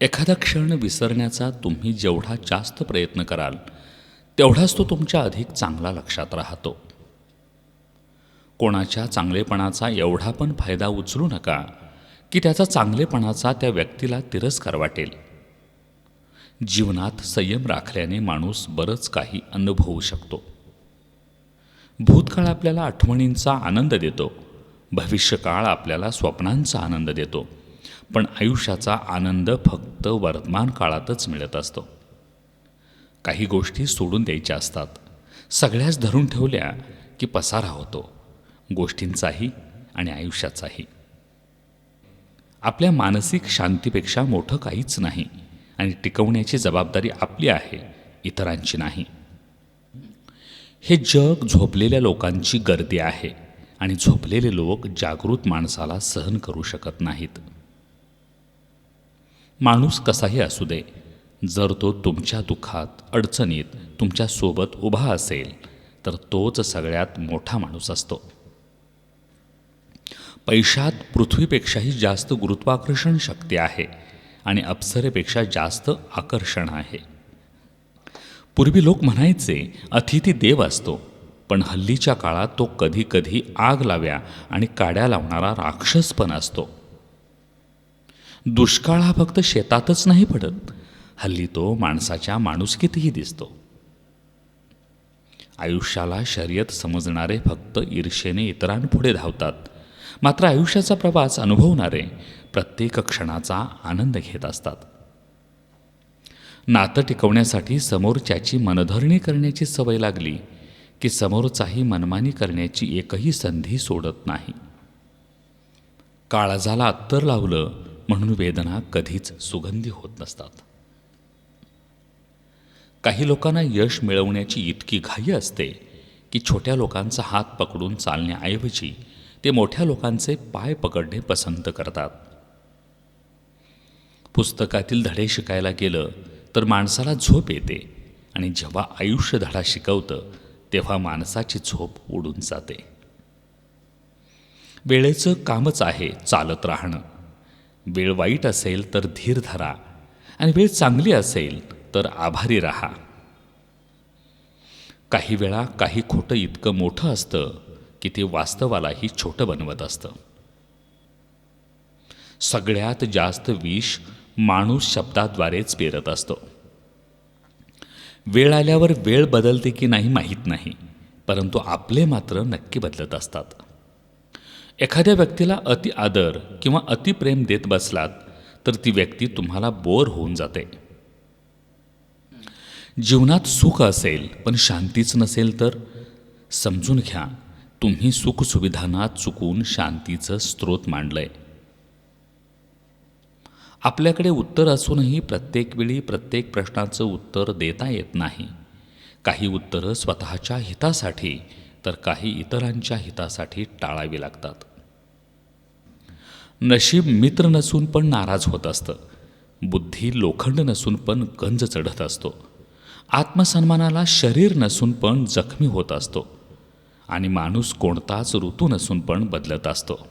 एखादा क्षण विसरण्याचा तुम्ही जेवढा जास्त प्रयत्न कराल तेवढाच तो तुमच्या अधिक चांगला लक्षात राहतो. कोणाच्या चांगलेपणाचा एवढा पण फायदा उचलू नका की त्याचा चांगलेपणाचा त्या व्यक्तीला तिरस्कार वाटेल. जीवनात संयम राखल्याने माणूस बरंच काही अनुभवू शकतो. भूतकाळ आपल्याला आठवणींचा आनंद देतो. भविष्यकाळ आपल्याला स्वप्नांचा आनंद देतो. पण आयुष्याचा आनंद फक्त वर्तमान काळातच मिळत असतो. काही गोष्टी सोडून द्यायच्या असतात. सगळ्याच धरून ठेवल्या की पसारा होतो. गोष्टींचाही आणि आयुष्याचाही. आपल्या मानसिक शांतीपेक्षा मोठं काहीच नाही आणि टिकवण्याची जबाबदारी आपली आहे इतरांची नाही. हे जग झोपलेल्या लोकांची गर्दी आहे आणि झोपलेले लोक जागृत माणसाला सहन करू शकत नाहीत. माणूस कसाही असू दे जर तो तुमच्या दुःखात अडचणीत तुमच्यासोबत उभा असेल तर तोच सगळ्यात मोठा माणूस असतो. पैशात पृथ्वीपेक्षाही जास्त गुरुत्वाकर्षण शक्ती आहे आणि अप्सरेपेक्षा जास्त आकर्षण आहे. पूर्वी लोक म्हणायचे अतिथी देव असतो पण हल्लीच्या काळात तो कधी कधी आग लाव्या आणि काड्या लावणारा राक्षस पण असतो. दुष्काळ हा फक्त शेतातच नाही पडत. हल्ली तो माणसाच्या माणुसकीतही दिसतो. आयुष्याला शर्यत समजणारे फक्त ईर्षेने इतरांपुढे धावतात. मात्र आयुष्याचा प्रवास अनुभवणारे प्रत्येक क्षणाचा आनंद घेत असतात. नातं टिकवण्यासाठी समोरच्याची मनधरणी करण्याची सवय लागली की समोरचाही मनमानी करण्याची एकही संधी सोडत नाही. काळजाला अत्तर लावलं म्हणून वेदना कधीच सुगंधी होत नसतात. काही लोकांना यश मिळवण्याची इतकी घाई असते की छोट्या लोकांचा हात पकडून चालण्याऐवजी ते मोठ्या लोकांचे पाय पकडणे पसंत करतात. पुस्तकातील धडे शिकायला गेलं तर माणसाला झोप येते आणि जेव्हा आयुष्य धडा शिकवतं तेव्हा माणसाची झोप उडून जाते. वेळेचं कामच आहे चालत राहणं. वेळ वाईट असेल तर धीर धरा आणि वेळ चांगली असेल तर आभारी राहा. काही वेळा काही खोटं इतकं मोठं असतं की ते वास्तवालाही छोटं बनवत असतं. सगळ्यात जास्त विष माणूस शब्दाद्वारेच पेरत असतो. वेळ आल्यावर वेळ बदलते की नाही माहीत नाही परंतु आपले मात्र नक्की बदलत असतात. एखाद्या व्यक्तीला अति आदर किंवा अतिप्रेम देत बसलात तर ती व्यक्ती तुम्हाला बोर होऊन जाते. जीवनात सुख असेल पण शांतीच नसेल तर समजून घ्या तुम्ही सुखसुविधांना चुकून शांतीचं स्रोत मांडलंय. आपल्याकडे उत्तर असूनही प्रत्येक वेळी प्रत्येक प्रश्नाचं उत्तर देता येत नाही. काही उत्तरं स्वतःच्या हितासाठी तर काही इतरांच्या हितासाठी टाळावी लागतात. नशीब मित्र नसून पण नाराज होत असतं. बुद्धी लोखंड नसून पण गंज चढत असतो. आत्मसन्मानाला शरीर नसून पण जखमी होत असतो. आणि माणूस कोणताच ऋतू नसून पण बदलत असतो.